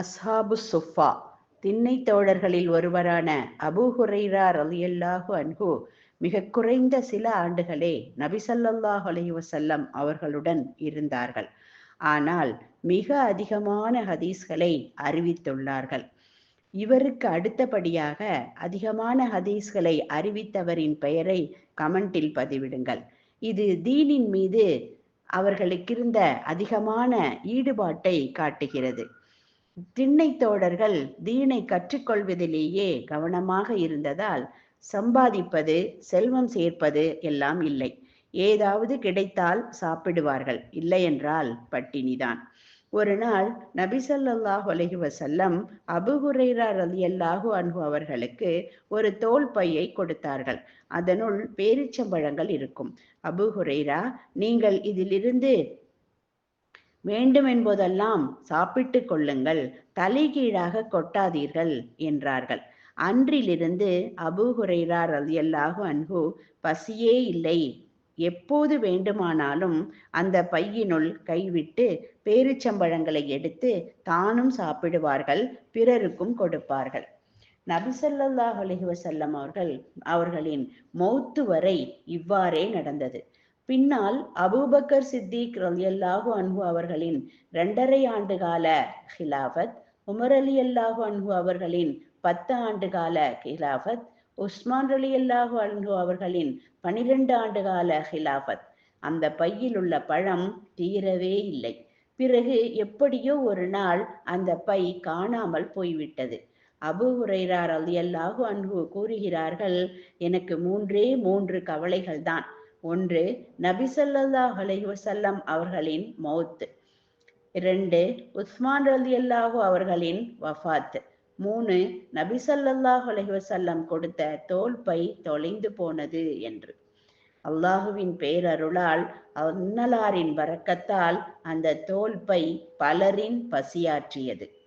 அஸ்ஹாபு சுஃபா திண்ணை தோழர்களில் ஒருவரான அபூ ஹுரைரா ரலியல்லாஹு அன்ஹு மிக குறைந்த சில ஆண்டுகளே நபிசல்லாஹ் அலைஹி அவர்களுடன் இருந்தார்கள். ஆனால் மிக அதிகமான ஹதீஸ்களை அறிவித்துள்ளார்கள். இவருக்கு அடுத்தபடியாக அதிகமான ஹதீஸ்களை அறிவித்தவரின் பெயரை கமெண்டில் பதிவிடுங்கள். இது தீனின் மீது அவர்களுக்கு இருந்த அதிகமான ஈடுபாட்டை காட்டுகிறது. திண்ணை தோடர்கள் தீனை கற்றுக்கொள்வதிலேயே கவனமாக இருந்ததால் சம்பாதிப்பது செல்வம் சேர்ப்பது எல்லாம் இல்லை. ஏதாவது கிடைத்தால் சாப்பிடுவார்கள். இல்லையென்றால் பட்டினிதான். ஒரு நாள் நபிசல்லாஹு அலஹி வசல்லம் அபுஹுரைரா ரலியல்லாஹு அன்பு அவர்களுக்கு ஒரு தோல் பையை கொடுத்தார்கள். அதனுள் பேரிச்சம்பழங்கள் இருக்கும். அபுஹுரைரா நீங்கள் இதிலிருந்து வேண்டும் என்பதெல்லாம் சாப்பிட்டு கொள்ளுங்கள் தலைகீழாக கொட்டாதீர்கள் என்றார்கள். அன்றிலிருந்து அபு ஹுரைரார் ரலியல்லாஹு அன்ஹு பசியே இல்லை. எப்போது வேண்டுமானாலும் அந்த பையினுள் கைவிட்டு பேரிச்சம்பழங்களை எடுத்து தானும் சாப்பிடுவார்கள் பிறருக்கும் கொடுப்பார்கள். நபிசல்லாஹ் அலஹி வசல்லம் அவர்கள் அவர்களின் மௌத்து வரை இவ்வாறே நடந்தது. பின்னால் அபூபக்கர் சித்திக் ரலியல்லாஹு அன்ஹு அவர்களின் இரண்டரை ஆண்டு கால ஹிலாஃபத் உமர் அலி அல்லாஹு அன்ஹு அவர்களின் பத்து ஆண்டு கால ஹிலாஃபத் உஸ்மான் அலி அல்லாஹு அன்ஹு அவர்களின் பனிரெண்டு ஆண்டு கால ஹிலாஃபத். அந்த பையில் உள்ள பழம் தீரவே இல்லை. பிறகு எப்படியோ ஒரு நாள் அந்த பை காணாமல் போய்விட்டது. அபு உரைரார் அல்லாஹு அன்பு கூறுகிறார்கள் எனக்கு மூன்றே மூன்று கவலைகள் தான் ஒன்று நபிசல்லாஹ் அலைஹி அலைவசல்லம் அவர்களின் மௌத்து. இரண்டு உஸ்மான் ரலி அல்லாஹு அவர்களின் வஃபாத். மூணு நபிசல்லாஹ் அலைஹி அலைவசல்லம் கொடுத்த தோல் பை தொலைந்து போனது என்று. அல்லாஹுவின் பேரருளால் அன்னலாரின் வரக்கத்தால் அந்த தோல் பை பலரின் பசியாற்றியது.